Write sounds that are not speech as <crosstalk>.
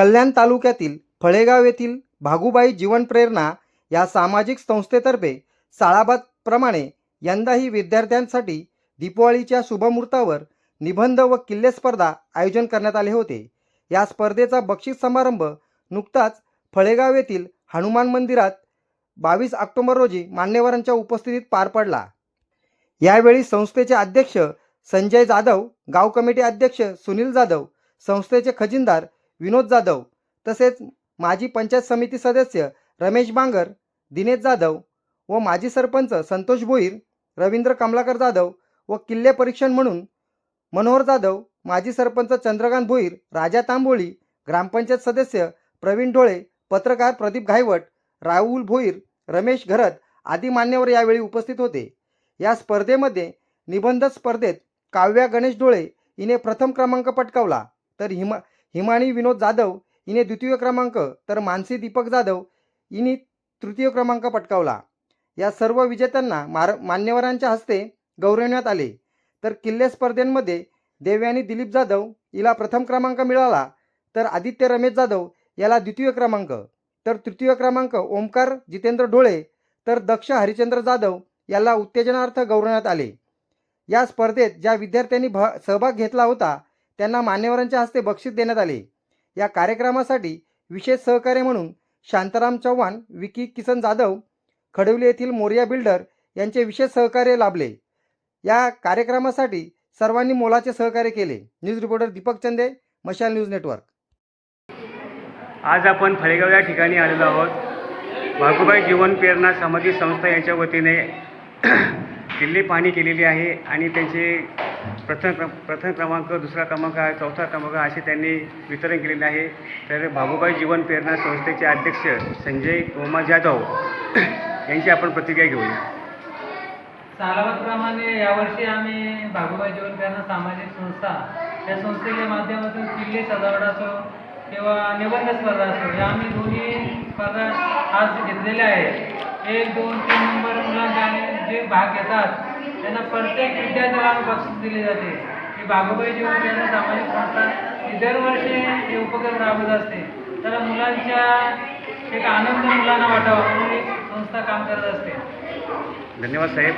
कल्याण तालुक्यातील फळेगाव येथील भागुबाई जीवनप्रेरणा या सामाजिक संस्थेतर्फे साळाबादप्रमाणे यंदाही विद्यार्थ्यांसाठी दीपावलीच्या शुभमुहूर्तावर निबंध व किल्ले स्पर्धा आयोजन करण्यात आले होते. या स्पर्धेचा बक्षीस समारंभ नुकताच फळेगाव येथील हनुमान मंदिरात बावीस ऑक्टोबर रोजी मान्यवरांच्या उपस्थितीत पार पडला. यावेळी संस्थेचे अध्यक्ष संजय जाधव गाव कमिटी अध्यक्ष सुनील जाधव संस्थेचे खजिनदार विनोद जाधव तसेच माजी पंचायत समिती सदस्य रमेश बांगर दिनेश जाधव व माजी सरपंच संतोष भोईर रवींद्र कमलाकर जाधव व किल्ले परीक्षण म्हणून मनोहर जाधव माजी सरपंच चंद्रकांत भोईर राजा तांबोळी ग्रामपंचायत सदस्य प्रवीण ढोळे पत्रकार प्रदीप घायवट राहुल भोईर रमेश घरत आदी मान्यवर यावेळी उपस्थित होते. या स्पर्धेमध्ये निबंध स्पर्धेत काव्या गणेश डोळे हिने प्रथम क्रमांक पटकावला तर हिमा हिमानी विनोद जाधव हिने द्वितीय क्रमांक तर मानसी दीपक जाधव हिने तृतीय क्रमांक पटकावला. या सर्व विजेत्यांना मार मान्यवरांच्या हस्ते गौरवण्यात आले. तर किल्ले स्पर्धेमध्ये देवयानी दिलीप जाधव हिला प्रथम क्रमांक मिळाला. तर आदित्य रमेश जाधव याला द्वितीय क्रमांक. तर तृतीय क्रमांक ओमकार जितेंद्र डोळे तर दक्ष हरिचंद्र जाधव याला उत्तेजनार्थ गौरवण्यात आले. या स्पर्धेत ज्या विद्यार्थ्यांनी भ सहभाग घेतला होता त्यांना मान्यवरांच्या हस्ते बक्षीस देण्यात आले. या कार्यक्रमासाठी विशेष सहकार्य म्हणून शांताराम चव्हाण विकी किसन जाधव खडवली येथील मोरिया बिल्डर यांचे विशेष सहकार्य लाभले. या कार्यक्रमासाठी सर्वांनी मोलाचे सहकार्य केले. न्यूज रिपोर्टर दीपक चंदे मशाल न्यूज नेटवर्क. आज आपण फळेगाव या ठिकाणी आलेलो आहोत. भागुबाई जीवन प्रेरणा समाधी संस्था यांच्या वतीने <clears throat> दिल्ली पाहणी केलेली आहे आणि त्यांचे प्रथम क्रम प्रथम क्रमांक दुसरा क्रमांक आहे चौथा क्रमांक असे त्यांनी वितरण केलेले आहे. तर भागुबाई जीवन प्रेरणा संस्थेचे अध्यक्ष संजय ओमा जाधव यांची आपण प्रतिक्रिया घेऊया. सालावतप्रमाणे यावर्षी आम्ही भागोबाई जीवन प्रेरणा सामाजिक संस्था या संस्थेच्या माध्यमातून किल्ले सजावट असो किंवा निबंध स्पर्धा असो या आम्ही दोन्ही स्पर्धा आज घेतलेल्या आहेत. एक दोन तीन नंबर मुलांचे जे भाग घेतात त्यांना प्रत्येक विद्यार्थ्याला बक्षीस दिले जाते. ही भागोबाई जीवन त्यांना सामाजिक संस्था ही दरवर्षी हे उपक्रम राबवत असते. तर मुलांच्या एक आनंद मुलांना वाटावा म्हणून ही संस्था काम करत असते. धन्यवाद साहेब.